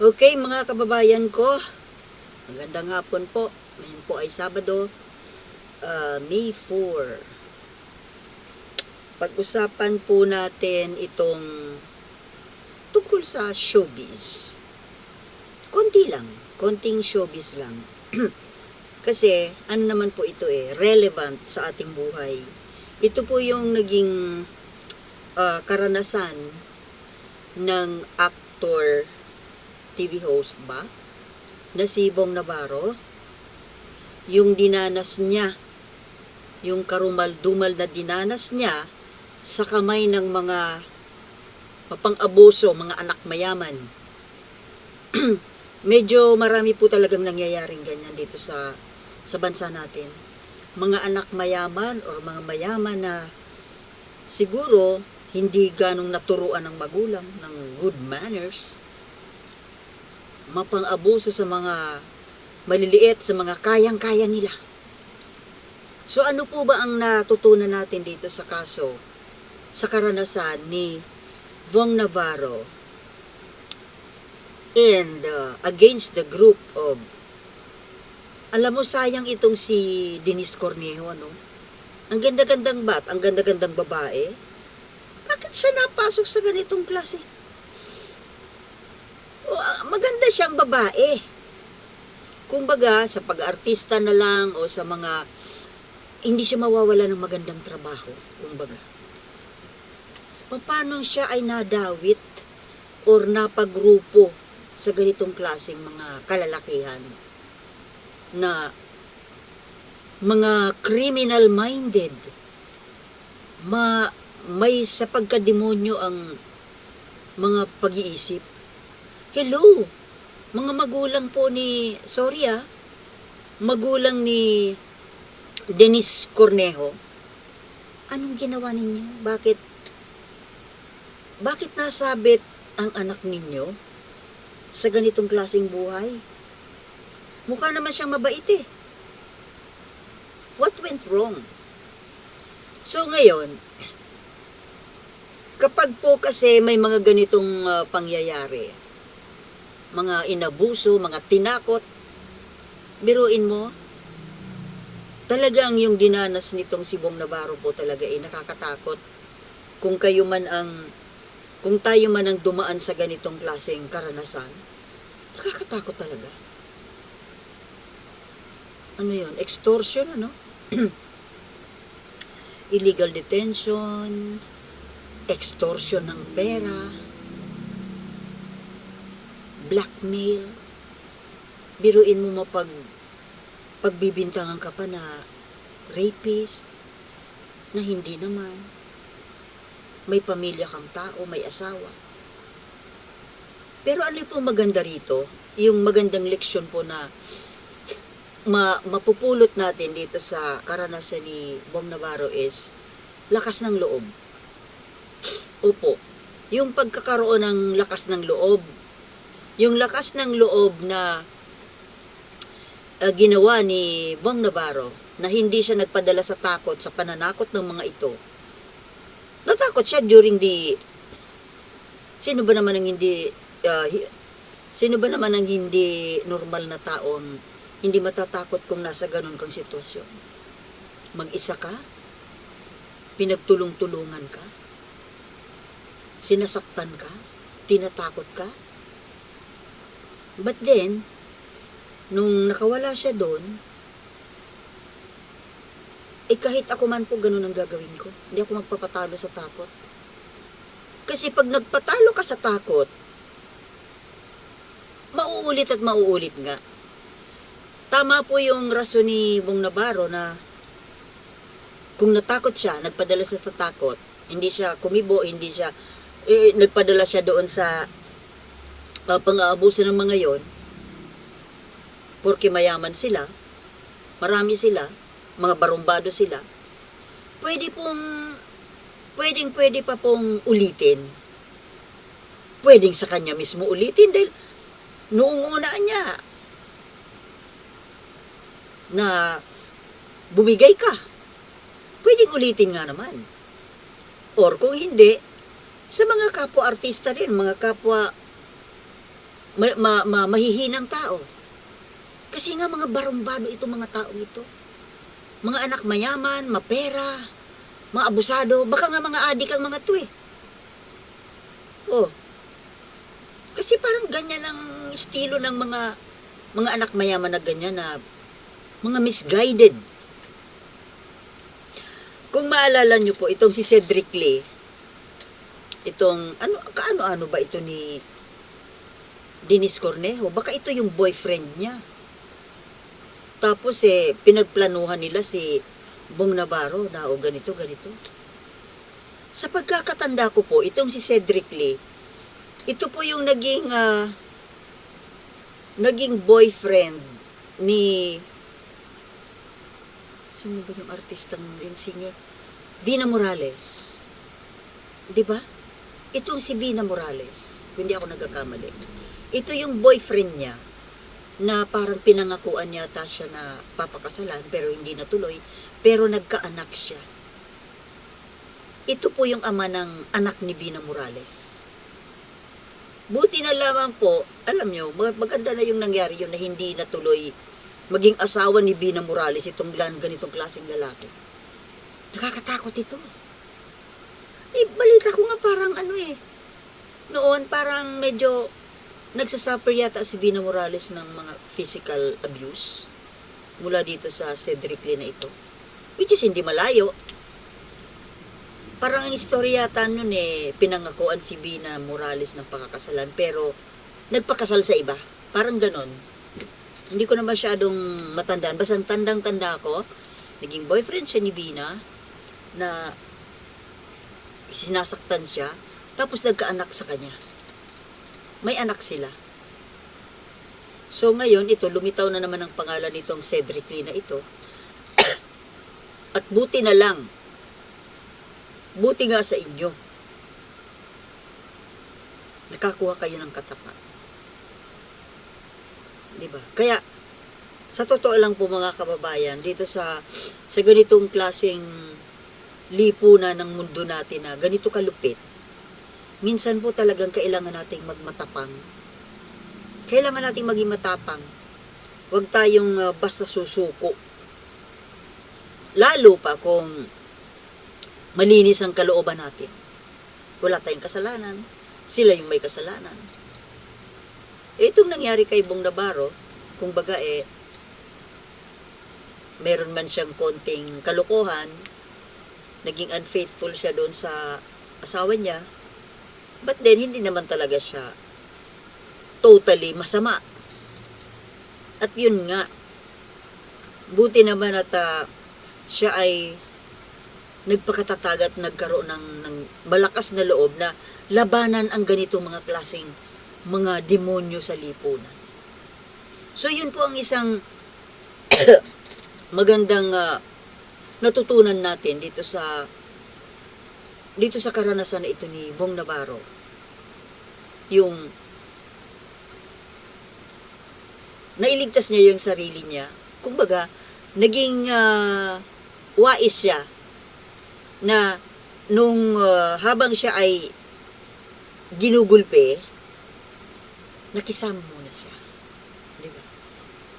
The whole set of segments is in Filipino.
Okay, mga kababayan ko, magandang hapon po. Ngayon po ay Sabado, ah, May 4. Pag-usapan po natin itong tungkol sa showbiz. Konti lang, konting showbiz lang. Kasi ano naman po ito eh, relevant sa ating buhay. Ito po yung naging ah, karanasan ng actor TV host ba na si Bong Navarro yung dinanas niya yung karumal-dumal na dinanas niya sa kamay ng mga mapang-abuso, mga anak mayaman. Medyo marami po talagang nangyayaring ganyan dito sa sa bansa natin. Mga anak mayaman or mga mayaman na siguro hindi ganong naturuan ng magulang ng good manners mapang-abuso sa mga maliliit, sa mga kayang-kaya nila. So ano po ba ang natutunan natin dito sa kaso, sa karanasan ni Vong Navarro and uh, against the group of alam mo sayang itong si Denise Cornejo ano ang ganda-gandang bat, ang ganda-gandang babae. Bakit siya napasok sa ganitong klase maganda siyang babae. Kumbaga, sa pag-artista na lang o sa mga, hindi siya mawawala ng magandang trabaho. Kumbaga. Paano siya ay nadawit or napagrupo sa ganitong klaseng mga kalalakihan na mga criminal-minded, ma, may sa pagkademonyo ang mga pag-iisip Hello, mga magulang po ni, sorry ah, magulang ni Dennis Cornejo. Anong ginawa ninyo? Bakit, bakit nasabit ang anak ninyo sa ganitong klaseng buhay? Mukha naman siyang mabait eh. What went wrong? So ngayon, kapag po kasi may mga ganitong ah, pangyayari, mga inabuso, mga tinakot. Biruin mo, talagang yung dinanas nitong si Bong Navarro po talaga ay nakakatakot. Kung kayo man ang, kung tayo man ang dumaan sa ganitong klaseng karanasan, nakakatakot talaga. Ano yun? Extortion, ano? Illegal detention, extortion ng pera, blackmail. Biruin mo mapag pagbibintangan ka pa na rapist, na hindi naman. May pamilya kang tao, may asawa. Pero ano po maganda rito? Yung magandang leksyon po na ma, mapupulot natin dito sa karanasan ni Bong Navarro is lakas ng loob. Opo, yung pagkakaroon ng lakas ng loob, yung lakas ng loob na uh, ginawa ni Bong Navarro na hindi siya nagpadala sa takot sa pananakot ng mga ito. Natakot siya during the Sino ba naman ang hindi uh, sino ba naman ang hindi normal na taon hindi matatakot kung nasa ganun kang sitwasyon? Mag-isa ka? Pinagtulong-tulungan ka? Sinasaktan ka? Tinatakot ka? But then, nung nakawala siya doon, eh kahit ako man po ganun ang gagawin ko. Hindi ako magpapatalo sa takot. Kasi pag nagpatalo ka sa takot, mauulit at mauulit nga. Tama po yung rason ni Bong Navarro na kung natakot siya, nagpadala siya sa takot, hindi siya kumibo, hindi siya, eh, nagpadala siya doon sa uh, pang-aabuso ng mga yon, porque mayaman sila, marami sila, mga barumbado sila, pwede pong, pwedeng pwede pa pong ulitin. Pwedeng sa kanya mismo ulitin dahil noong una niya na bumigay ka. Pwedeng ulitin nga naman. Or kung hindi, sa mga kapwa artista rin, mga kapwa ma- ma- ma- mahihinang tao. Kasi nga mga barumbado itong mga taong ito. Mga anak mayaman, mapera, mga abusado, baka nga mga adik ang mga to eh. Oh. Kasi parang ganyan ang estilo ng mga mga anak mayaman na ganyan na mga misguided. Kung maalala nyo po, itong si Cedric Lee, itong, ano, kaano-ano ba ito ni Dennis Cornejo? Baka ito yung boyfriend niya. Tapos eh, pinagplanuhan nila si Bong Navarro na o ganito, ganito. Sa pagkakatanda ko po, itong si Cedric Lee, ito po yung naging ah, naging boyfriend ni sino ba yung artistang yung singer? Vina Morales. 'Di ba? Itong si Vina Morales, hindi ako nagkakamali. Ito yung boyfriend niya na parang pinangakuan yata siya na papakasalan pero hindi natuloy pero nagkaanak siya. Ito po yung ama ng anak ni Vina Morales. Buti na lamang po, alam nyo, mag- maganda na yung nangyari yun na hindi natuloy maging asawa ni Vina Morales itong ganitong klaseng lalaki. Nakakatakot ito. Eh, balita ko nga parang ano eh. Noon parang medyo nagsasuffer yata si Vina Morales ng mga physical abuse mula dito sa Cedric Lee na ito. Which is hindi malayo. Parang ang istorya yata nun eh, pinangakuan si Vina Morales ng pakakasalan pero nagpakasal sa iba. Parang ganon. Hindi ko na masyadong matandaan. Basta ang tandang-tanda ko, naging boyfriend siya ni Vina na sinasaktan siya tapos nagkaanak sa kanya. May anak sila. So ngayon, ito, lumitaw na naman ang pangalan nitong Cedric Lee na ito. At buti na lang, buti nga sa inyo, nakakuha kayo ng katapat. Di ba? Kaya, sa totoo lang po mga kababayan, dito sa, sa ganitong klaseng lipunan ng mundo natin na ganito kalupit, minsan po talagang kailangan nating magmatapang. Kailangan nating maging matapang. Huwag tayong uh, basta susuko. Lalo pa kung malinis ang kalooban natin. Wala tayong kasalanan. Sila yung may kasalanan. Eh, itong nangyari kay Bong Navarro, kung baga eh, meron man siyang konting kalokohan, naging unfaithful siya doon sa asawa niya, but then hindi naman talaga siya totally masama. At yun nga, buti naman at ah, siya ay nagpakatatag at nagkaroon ng, ng malakas na loob na labanan ang ganito mga klaseng mga demonyo sa lipunan. So yun po ang isang magandang ah, natutunan natin dito sa dito sa karanasan na ito ni Bong Navarro. Yung nailigtas niya yung sarili niya. Kumbaga, naging ah, wais siya na nung ah, habang siya ay ginugulpe, nakisama muna siya. Di?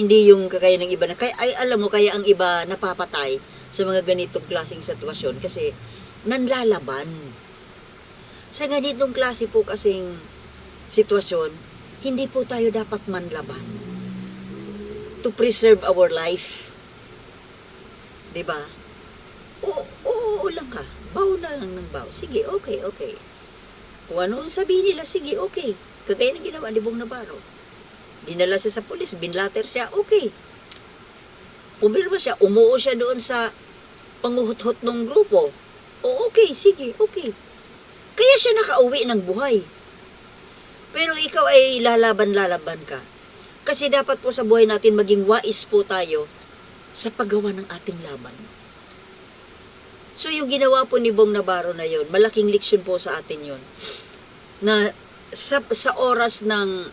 Hindi yung kagaya ng iba na, kaya, ay alam mo, kaya ang iba napapatay sa mga ganitong klaseng sitwasyon kasi nanlalaban. Sa ganitong klase po kasing sitwasyon, hindi po tayo dapat manlaban to preserve our life. 'Di ba? Oo, oo, lang ka. Baw na lang ng baw. Sige, okay, okay. Kung ano ang sabihin nila, sige, okay. Kagaya ng ginawa ni Bong Navarro. Dinala siya sa pulis, binlater siya, okay. Pumirma siya, umuo siya doon sa panguhot-hot ng grupo. O okay, sige, okay. Kaya siya nakauwi ng buhay. Pero ikaw ay lalaban-lalaban ka. Kasi dapat po sa buhay natin maging wais po tayo sa paggawa ng ating laban. So yung ginawa po ni Bong Navarro na yon, malaking leksyon po sa atin yon. Na sa, sa oras ng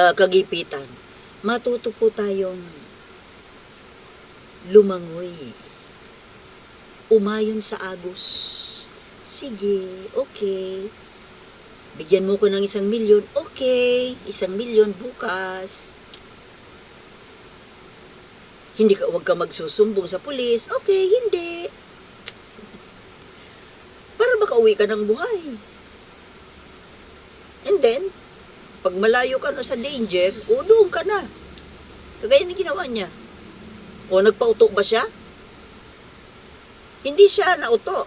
ah, kagipitan, matuto po tayong lumangoy. Umayon sa agos. Sige, okay. Bigyan mo ko ng isang milyon, okay. Isang milyon bukas. Hindi ka, huwag ka magsusumbong sa pulis. Okay, hindi. Para makauwi ka ng buhay. And then, pag malayo ka na sa danger, o ka na. Kagaya ng ginawa niya. O nagpauto ba siya? Hindi siya nauto.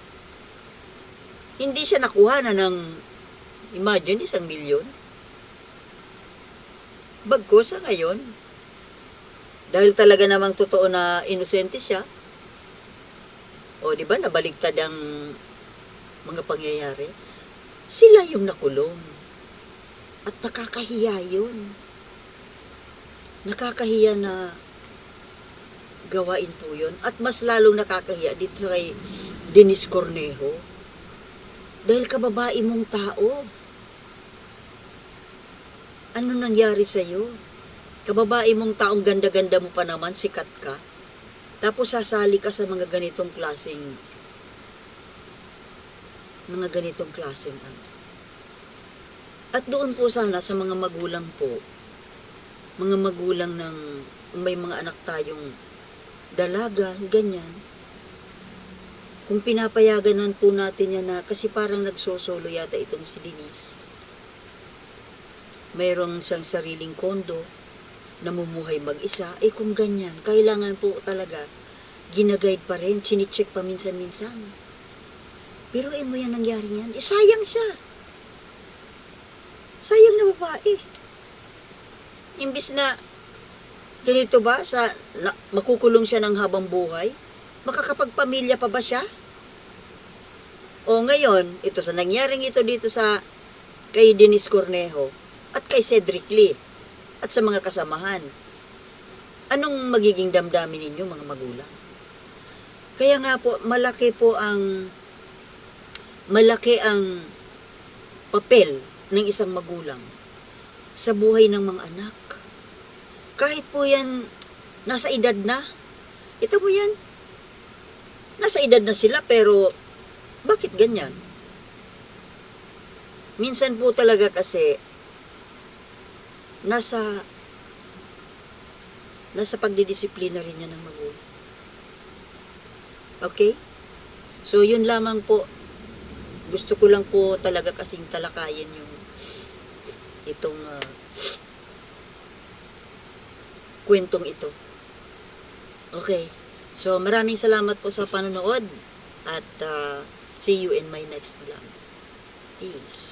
Hindi siya nakuha na ng, imagine, isang milyon. Bagko sa ngayon, dahil talaga namang totoo na inosente siya, o di ba nabaligtad ang mga pangyayari, sila yung nakulong. At nakakahiya yun. Nakakahiya na gawain po yun. At mas lalong nakakahiya dito kay Dennis Cornejo. Dahil kababae mong tao. Ano nangyari sa'yo? Kababae mong taong ganda-ganda mo pa naman, sikat ka. Tapos sasali ka sa mga ganitong klaseng mga ganitong klaseng ano. At doon po sana sa mga magulang po, mga magulang ng may mga anak tayong dalaga, ganyan. Kung pinapayaganan po natin yan na, kasi parang nagsosolo yata itong si Denise. Mayroong siyang sariling kondo, namumuhay mag-isa, eh kung ganyan, kailangan po talaga, ginaguide pa rin, chinicheck pa minsan-minsan. Pero eh mo yan nangyari yan, eh sayang siya. Sayang na babae. Imbis na ganito ba sa na, makukulong siya ng habang buhay? Makakapagpamilya pa ba siya? O ngayon, ito sa nangyaring ito dito sa kay Dennis Cornejo at kay Cedric Lee at sa mga kasamahan. Anong magiging damdamin ninyo mga magulang? Kaya nga po, malaki po ang malaki ang papel ng isang magulang sa buhay ng mga anak. Kahit po yan nasa edad na, ito po yan, nasa edad na sila pero bakit ganyan? Minsan po talaga kasi nasa nasa pagdidisiplina rin yan ng magulang. Okay? So, yun lamang po. Gusto ko lang po talaga kasing talakayin yung itong ah, kwentong ito. Okay. So, maraming salamat po sa panonood at ah, see you in my next vlog. Peace.